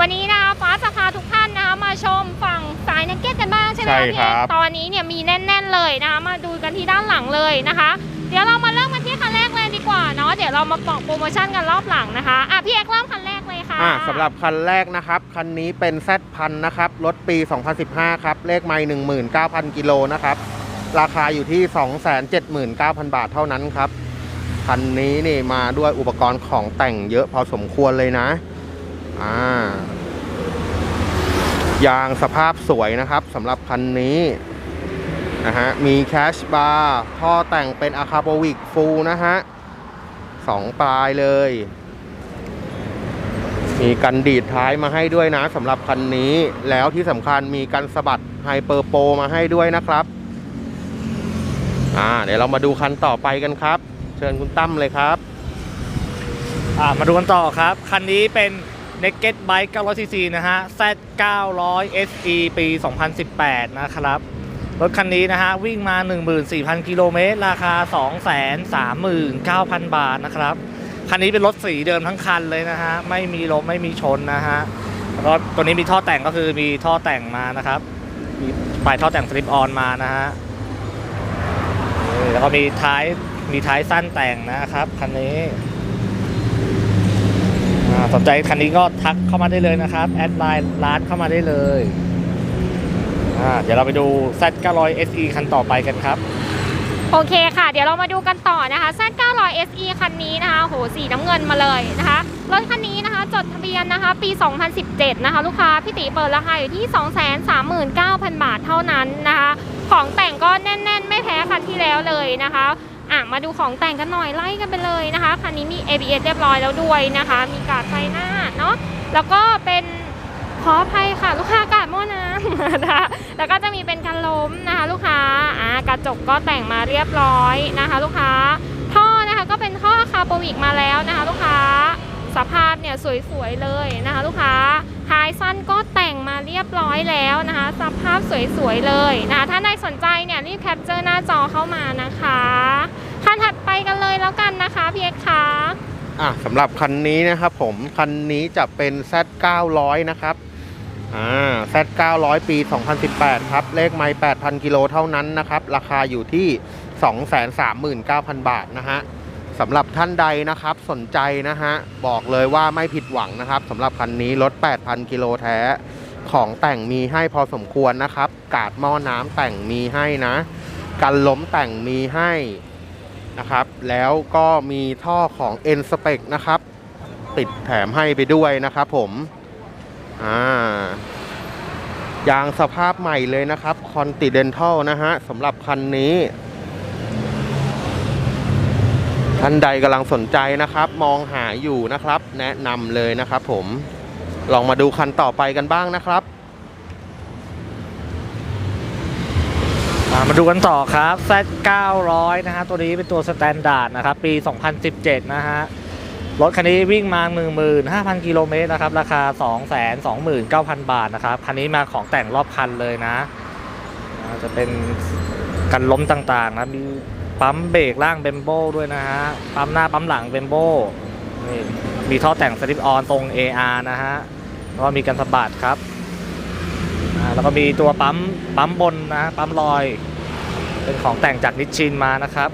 วันนี้นะคะฟ้าจะพาทุกท่านนะคะมาชมฝั่งสายนักเก็ตกันบ้างใช่ไหมใช่คะพี่ครัเอกบตอนนี้เนี่ยมีแน่น ๆเลยนะคะมาดูกันที่ด้านหลังเลยนะคะ เดี๋ยวเรามาเริ่มกันที่คันแรกเลยดีกว่าเนาะเดี๋ยวเรามาบอกโปรโมชั่นกันรอบหลังนะคะอะพี่เอกเริ่มคันแรกเลยค่ะอ่าสำหรับคันแรกนะครับคันนี้เป็น Z พันนะครับรถปี 2015 ครับเลขไม่19,000กิโลนะครับราคาอยู่ที่ 279,000 บาทเท่านั้นครับคันนี้นี่มาด้วยอุปกรณ์ของแต่งเยอะพอสมควรเลยนะ อ่ายางสภาพสวยนะครับสำหรับคันนี้นะฮะมีแคชบาร์ท่อแต่งเป็นอะคาโบวิกฟูลนะฮะสองปลายเลย มีกันดีดท้ายมาให้ด้วยนะสำหรับคันนี้แล้วที่สำคัญมีกันสะบัดไฮเปอร์โปมาให้ด้วยนะครับอ่าเดี๋ยวเรามาดูคันต่อไปกันครับ เชิญคุณตั้มเลยครับ อ่ามาดูกันต่อครับ คันนี้เป็น Naked Bike 900cc นะฮะ Z 900 SE ปี 2018 นะครับ รถคันนี้นะฮะ วิ่งมา 14,000 กิโลเมตร ราคา 239,000 บาทนะครับ คันนี้เป็นรถสีเดิมทั้งคันเลยนะฮะ ไม่มีลมไม่มีชนนะฮะแล้วตัวนี้มีท่อแต่งก็คือมีท่อแต่งมานะครับ มีปลายท่อแต่งสลิปออนมานะฮะแล้วก็มีท้ายมีท้ายสั้นแต่งนะครับคันนี้ สนใจคันนี้ก็ทักเข้ามาได้เลยนะครับแอดไลน์ร้านเข้ามาได้เลยอาเดี๋ยวเราไปดู Z 900 SE คันต่อไปกันครับ โอเคค่ะ เดี๋ยวเรามาดูกันต่อนะคะ Z 900 SE คันนี้นะคะโหสีน้ำเงินมาเลยนะคะรถคันนี้นะคะจดทะเบียนนะคะ ปี 2017 นะคะ ลูกค้าพี่ติเปิดราคาอยู่ที่ 239,000 บาทเท่านั้นนะคะ ของแต่งก็แน่น ๆ ไม่แพ้คันที่แล้วเลยนะคะ มาดูของแต่งกันหน่อยไล่กันไปเลยนะคะคันนี้มี ABS เรียบร้อยแล้วด้วยนะคะ มีกาดไฟหน้าเนาะแล้วก็เป็นขออภัยค่ะ ลูกค้ากาดหม้อน้ำนะคะแล้วก็จะมีเป็นกันล้มนะคะ ลูกค้าอ่ากระจกก็แต่งมาเรียบร้อยนะคะ ลูกค้าท่อนะคะก็เป็นท่อคาร์โบวิกมาแล้วนะคะ ลูกค้าสภาพเนี่ยสวยๆเลยนะคะ ลูกค้าท้ายสั้นก็แต่งมาเรียบร้อยแล้วนะคะ สภาพสวยๆเลยนะคะ ถ้าในสนใจเนี่ยรีบแคปเจอร์หน้าจอเข้ามานะคะ คันถัดไปกันเลยแล้วกันนะคะพี่เอกคะอะสำหรับคันนี้นะครับผม คันนี้จะเป็น Z 900นะครับอ่า Z 900ปี 2018 ครับ เลขไม่8,000 กิโลเท่านั้นนะครับ ราคาอยู่ที่ 239,000 บาทนะฮะสำหรับท่านใดนะครับสนใจนะฮะ บอกเลยว่าไม่ผิดหวังนะครับสำหรับคันนี้รถ 8,000 กิโลแท้ ของแต่งมีให้พอสมควรนะครับ กาดหม้อน้ำแต่งมีให้นะ กันล้มแต่งมีให้ นะครับ แล้วก็มีท่อของ N Spec นะครับ ติดแถมให้ไปด้วยนะครับผมอ่ายางสภาพใหม่เลยนะครับ Continental นะฮะสำหรับคันนี้ท่านใดกำลังสนใจนะครับ มองหาอยู่นะครับ แนะนำเลยนะครับผมลองมาดูคันต่อไปกันบ้างนะครับ อ่า มาดูกันต่อครับ Z 900 นะฮะ ตัวนี้เป็นตัวสแตนดาร์ดนะครับ ปี 2017 นะฮะ รถคันนี้วิ่งมา 15,000 กิโลเมตรนะครับ ราคา 229,000 บาทนะครับ คันนี้มาของแต่งรอบคันเลยนะ จะเป็นกันล้มต่างๆนะ มีปั๊มเบรกล่างเบมโบด้วยนะฮะ ปั๊มหน้าปั๊มหลังเบมโบนี่มีท่อแต่งสลิปออนตรง AR นะฮะ แล้วก็มีกันสะบัดครับ แล้วก็มีตัวปั๊มปั๊มบนนะปั๊มลอย เป็นของแต่งจากนิชชินมานะครับ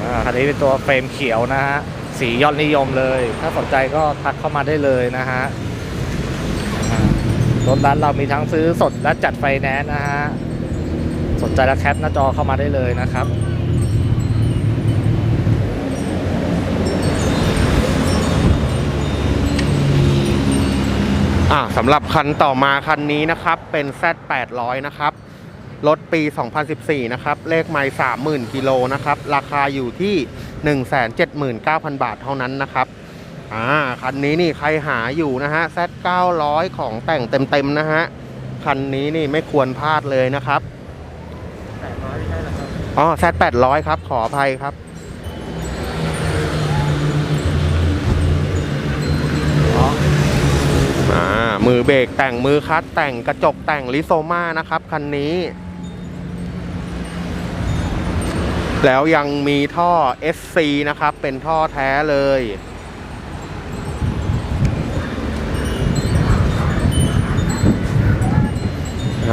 อ่าคันนี้เป็นตัวเฟรมเขียวนะฮะสียอดนิยมเลย ถ้าสนใจก็ทักเข้ามาได้เลยนะฮะรถร้านเรามีทั้งซื้อสดและจัดไฟแนนซ์นะฮะสนใจแล้วแคปหน้าจอเข้ามาได้เลยนะครับ อ่าสำหรับคันต่อมาคันนี้นะครับ เป็น Z 800 นะครับ รถปี 2014 นะครับ เลขไม่30,000 กิโลนะครับ ราคาอยู่ที่ 179,000 บาทเท่านั้นนะครับอ่าคันนี้นี่ใครหาอยู่นะฮะ Z 900 ของแต่งเต็มๆนะฮะ คันนี้นี่ไม่ควรพลาดเลยนะครับอ๋อ Z 800 ครับ ขออภัยครับ อ่ามือเบรกแต่งมือคัตแต่งกระจกแต่งลิโซมานะครับคันนี้ แล้วยังมีท่อ SC นะครับ เป็นท่อแท้เลย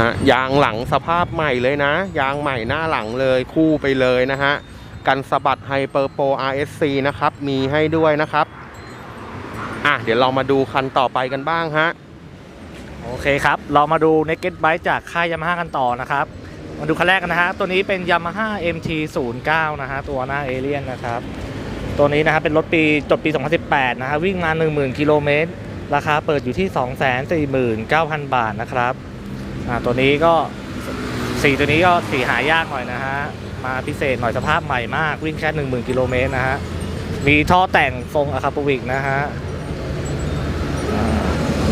ฮะยางหลังสภาพใหม่เลยนะ ยางใหม่หน้าหลังเลยคู่ไปเลยนะฮะ กันสะบัดไฮเปอร์โปร RSC นะครับ มีให้ด้วยนะครับ อะเดี๋ยวเรามาดูคันต่อไปกันบ้างฮะ โอเคครับ เรามาดู Naked Bike จากค่ายยามาฮ่ากันต่อนะครับ มาดูคันแรกกันนะฮะ ตัวนี้เป็น Yamaha MT 0 9 นะฮะ ตัวหน้าเอเลียนนะครับ ตัวนี้นะครับเป็นรถปีจดปี 2018 นะฮะ วิ่งมา 10,000 กิโลเมตร ราคาเปิดอยู่ที่ 249,000 บาทนะครับอ่าตัวนี้ก็สีตัวนี้ก็สีหายากหน่อยนะฮะ มาพิเศษหน่อยสภาพใหม่มาก วิ่งแค่ 10,000 กิโลเมตรนะฮะ มีท่อแต่งทรงอะคาปวิกนะฮะ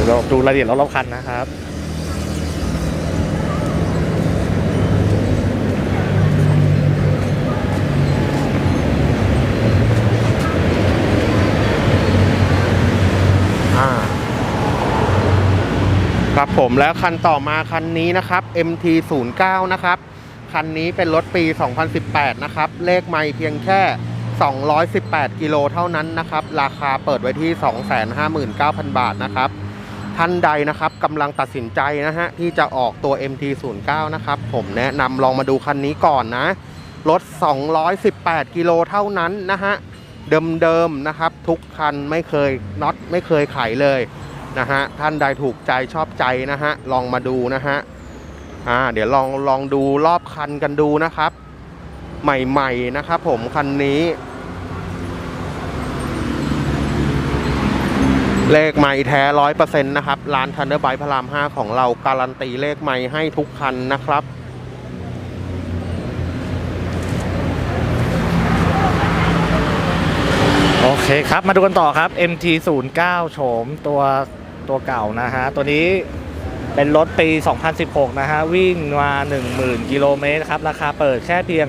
ดี๋ยวเราดูรายละเอียดรอบๆคันนะครับอ่าครับผมแล้วคันต่อมาคันนี้นะครับ MT 0 9 นะครับ คันนี้เป็นรถปี 2018 นะครับ เลขไม่เพียงแค่ 218 กิโลเท่านั้นนะครับ ราคาเปิดไว้ที่ 259,000 บาทนะครับ ท่านใดนะครับกำลังตัดสินใจนะฮะที่จะออกตัว MT 0 9 นะครับ ผมแนะนำลองมาดูคันนี้ก่อนนะ รถ 218 กิโลเท่านั้นนะฮะ เดิมๆนะครับ ทุกคันไม่เคยน็อตไม่เคยไขเลยนะฮะ ท่านใดถูกใจชอบใจนะฮะ ลองมาดูนะฮะอ่าเดี๋ยวลองลองดูรอบคันกันดูนะครับ ใหม่ๆนะครับผมคันนี้ เลขไม้แท้ร้อยเปอร์เซ็นต์นะครับร้านทันเดอร์ไบพระรามห้าของเราการันตีเลขไม้ให้ทุกคันนะครับโอเคครับ มาดูกันต่อครับ MT 0 9 โฉมตัวตัวเก่านะฮะ ตัวนี้เป็นรถปี 2016 นะฮะ วิ่งมา 10,000 กิโลเมตรครับ ราคาเปิดแค่เพียง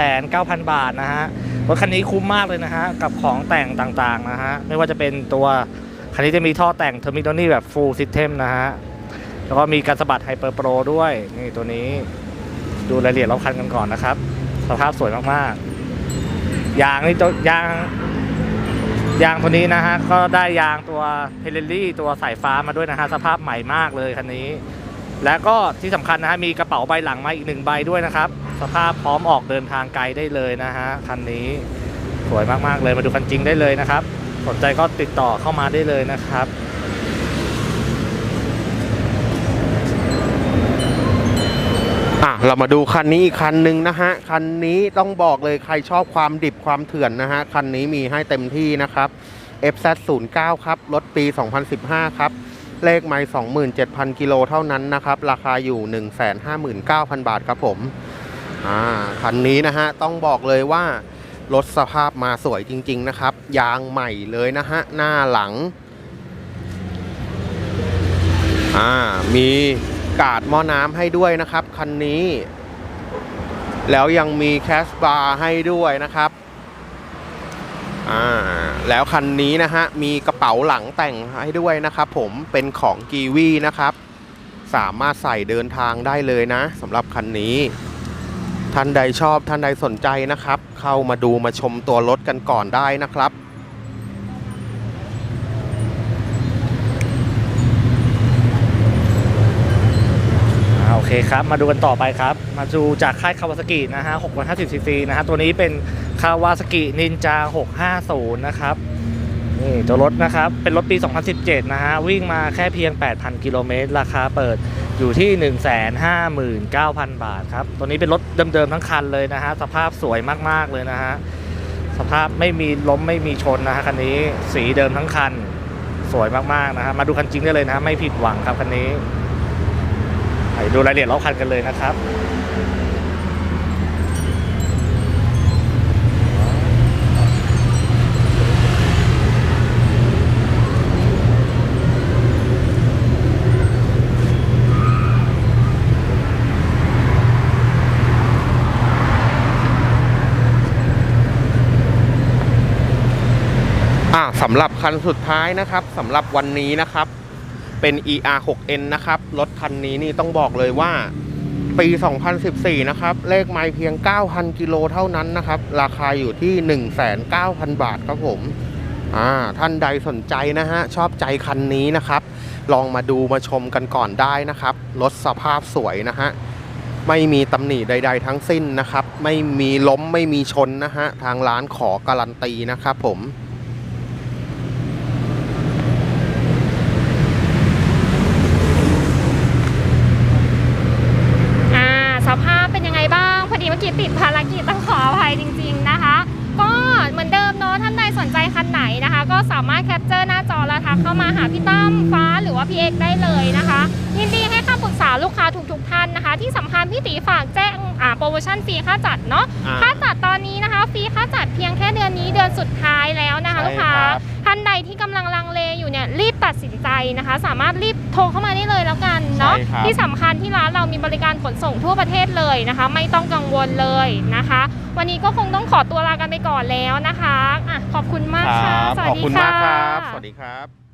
29,000 บาทนะฮะ รถคันนี้คุ้มมากเลยนะฮะ กับของแต่งต่างๆ นะฮะ ไม่ว่าจะเป็นตัว คันนี้จะมีท่อแต่งเทอร์มิโนนี่แบบ full system นะฮะ แล้วก็มีการสะบัดไฮเปอร์โปรด้วย นี่ตัวนี้ดูรายละเอียดรอบคันกันก่อนนะครับ สภาพสวยมากๆ ยางนี่ตัวยาง ยางตัวนี้นะฮะ ก็ได้ยางตัวเพลลี่ตัวสายฟ้ามาด้วยนะฮะ สภาพใหม่มากเลยคันนี้ และก็ที่สำคัญนะฮะ มีกระเป๋าใบหลังมาอีกหนึ่งใบด้วยนะครับ สภาพพร้อมออกเดินทางไกลได้เลยนะฮะ คันนี้สวยมากๆเลยมาดูคันจริงได้เลยนะครับ สนใจก็ติดต่อเข้ามาได้เลยนะครับอะเรามาดูคันนี้อีกคันหนึ่งนะฮะ คันนี้ต้องบอกเลยใครชอบความดิบความเถื่อนนะฮะ คันนี้มีให้เต็มที่นะครับ FZ 0 9 ครับรถปี 2015 ครับ เลขไม่27,000 กิโลเท่านั้นนะครับ ราคาอยู่ 159,000 บาทครับผม อ่า คันนี้นะฮะ ต้องบอกเลยว่า รถสภาพมาสวยจริง ๆ นะครับ ยางใหม่เลยนะฮะ หน้าหลัง อ่า มีกาดหม้อน้ำให้ด้วยนะครับ คันนี้ แล้วยังมีแคสบาร์ให้ด้วยนะครับ อ่า แล้วคันนี้นะฮะ มีกระเป๋าหลังแต่งให้ด้วยนะครับผม เป็นของกีวีนะครับ สามารถใส่เดินทางได้เลยนะสำหรับคันนี้ ท่านใดชอบท่านใดสนใจนะครับ เข้ามาดูมาชมตัวรถกันก่อนได้นะครับอ่าโอเคครับ มาดูกันต่อไปครับ มาดูจากค่ายคาวาซากินะฮะ650ซีซีนะฮะตัวนี้เป็นคาวาซากินินจา650 นะครับนี่ตัวรถนะครับ เป็นรถปี 2017 นะฮะ วิ่งมาแค่เพียง 8,000 กิโลเมตร ราคาเปิด อยู่ที่ 159,000 บาทครับ ตัวนี้เป็นรถเดิมๆทั้งคันเลยนะฮะ สภาพสวยมากๆเลยนะฮะ สภาพไม่มีล้มไม่มีชนนะฮะคันนี้ สีเดิมทั้งคัน สวยมากๆนะฮะ มาดูคันจริงได้เลยนะฮะ ไม่ผิดหวังครับคันนี้ ไปดูรายละเอียดรอบคันกันเลยนะครับ อ่าสำหรับคันสุดท้ายนะครับสำหรับวันนี้นะครับ เป็น ER6N นะครับ รถคันนี้นี่ต้องบอกเลยว่า ปี 2014 นะครับ เลขไมล์เพียง 9,000 กิโลเท่านั้นนะครับ ราคาอยู่ที่ 19,000 บาทครับผมอ่าท่านใดสนใจนะฮะ ชอบใจคันนี้นะครับ ลองมาดูมาชมกันก่อนได้นะครับ รถสภาพสวยนะฮะ ไม่มีตำหนิใด ๆ ทั้งสิ้นนะครับ ไม่มีล้มไม่มีชนนะฮะ ทางร้านขอการันตีนะครับผม อ่าสภาพเป็นยังไงบ้าง พอดีเมื่อกี้ ติดภารกิจต้องขออภัยจริง ๆนะคะ ก็เหมือนเดิมเนาะท่านใดสนใจคันไหนนะคะ ก็สามารถแคปเจอร์หน้าจอแล้วทักเข้ามาหาพี่ตั้มฟ้าหรือว่าพี่เอกได้เลยนะคะ ยินดีให้คำปรึกษาลูกค้าทุกๆท่านนะคะ ที่สำคัญพี่ตีฝากแจ้งอ่าโปรโมชั่นฟรีค่าจัดเนาะอ่า ค่าจัดตอนนี้นะคะฟรีค่าจัดเพียงแค่เดือนนี้เดือนสุดท้ายแล้วนะคะ ใช่ลูกค้าครับ ท่านใดที่กำลังลังเลอยู่เนี่ยรีบ ตัดสินใจนะคะ สามารถรีบโทรเข้ามาได้เลยแล้วกันเนาะใช่ครับ ที่สำคัญที่ร้านเรามีบริการขนส่งทั่วประเทศเลยนะคะ ไม่ต้องกังวลเลยนะคะ วันนี้ก็คงต้องขอตัวลากันไปก่อนแล้วนะคะอะขอบคุณมากคค่ะรับสวัขสอบดีคุณค่ะมากครับ สวัสดีครับ